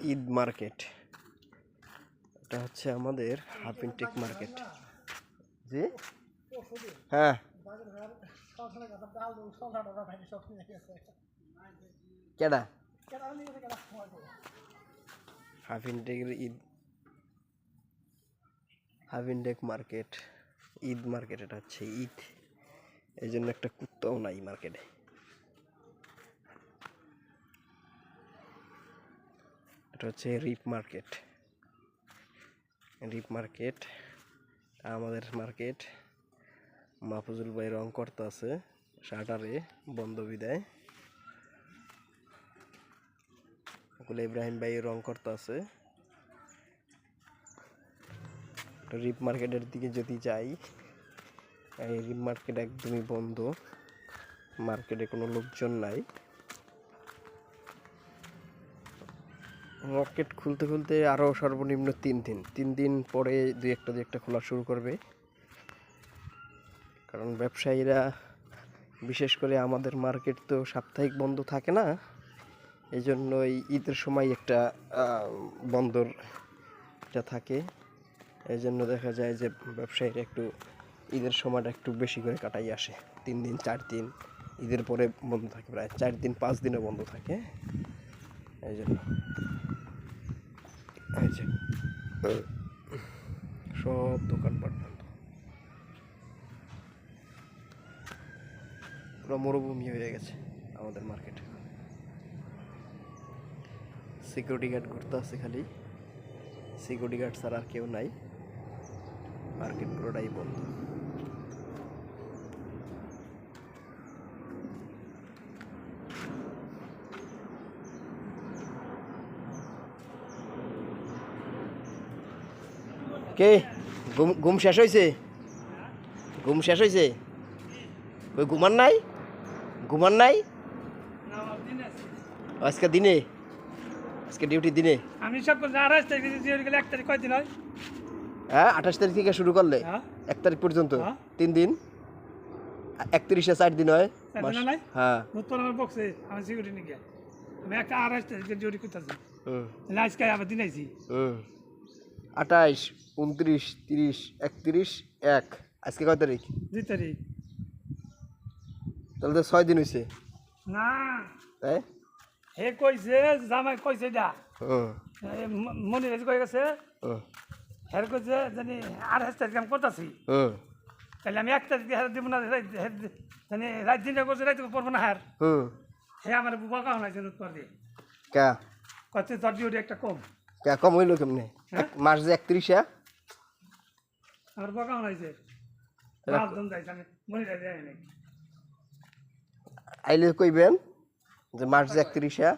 Eid market. এটা হচ্ছে আমাদের হাফ ইনটেক মার্কেট। জি? হ্যাঁ। কেডা? Half ইনটেকের Eid. Half intake market. Eid market, এটা হচ্ছে ঈদ। এই জন্য একটা কুত্তাও নাই মার্কেটে। এটা হচ্ছে রিপ মার্কেট রিপ মার্কেট আমাদের মার্কেট মাহফুজুল ভাই রং করতে আছে, শাটারে, বন্ধ বিদায়। ওগুলো ইব্রাহিম ভাই রং করতে আছে রিপ মার্কেটের দিকে যদি যাই, এই রিপ মার্কেট একদমই বন্ধ মার্কেটে কোনো লোকজন নাই। মার্কেট খুলতে খুলতে আরও সর্বনিম্ন তিন দিন। তিন দিন পরে দুই একটা দুই একটা খোলা শুরু করবে। কারণ ব্যবসায়ীরা, বিশেষ করে আমাদের মার্কেট তো সাপ্তাহিক বন্ধ থাকে না এই জন্য এই ঈদের সময় একটা বন্দর এটা থাকে। এই জন্য দেখা যায় যে ব্যবসায়ীরা একটু ঈদের সময়টা একটু বেশি করে কাটাই আসে। তিন দিন, চার দিন, ঈদের পরে বন্ধ থাকে। প্রায় চার দিন, পাঁচ দিনও বন্ধ থাকে। এই জন্য এই যে। সব দোকানপাট বন্ধ। পুরো মরুভূমি হয়ে গেছে আমাদের মার্কেট সিকিউরিটি গার্ড ঘুরতে আছে খালি। সিকিউরিটি গার্ড ছাড়া আর কেউ নাই। মার্কেট পুরোটাই বন্ধ। কে? ঘুম ঘুম শেষ হয়েছে ঘুম শেষ হয়েছে ওই ঘুমান নাই? ঘুমান নাই? আজকে দিনে? আজকে ডিউটি দিনে? আমি সব আড়াইশ তারিখ এক তারিখ কয়দিন হয়? হ্যাঁ আঠাশ তারিখ থেকে শুরু করলে? হ্যাঁ। এক তারিখ পর্যন্ত? হ্যাঁ। তিন দিন? একত্রিশে চার দিন হয়? হ্যাঁ আমি সিকিউরিটি নিয়ে আমি একটা আড়াইশ তারিখে ডিউটি করতেছি। আজকে আবার দিন আইছি। আঠাইশ উনত্রিশ তিরিশ একত্রিশ এক। আজকে কয় তারিখ? দুই তারিখ। তাহলে তো ছয় দিন হয়েছে না। তাই হে কইছে জামাই কইছে যা। মনির কই গেছে হের কইছে জানি আড়াইশ তারিখে আমি করতেছি তাহলে আমি এক তারিখে হের দিব না জানি রাত দিনটা করছে রাত পড়ব না হার। হে আমার বকা হনাইছে উত্তর দিয়ে? কা? কচ্ছে তোর একটা কম। কা কম হইল কেমনে? হ্যাঁ? মাস যে একত্রিশে? আমার বকা নাই। আইলে কইবেন যে মার্চ যে একত্রিশে?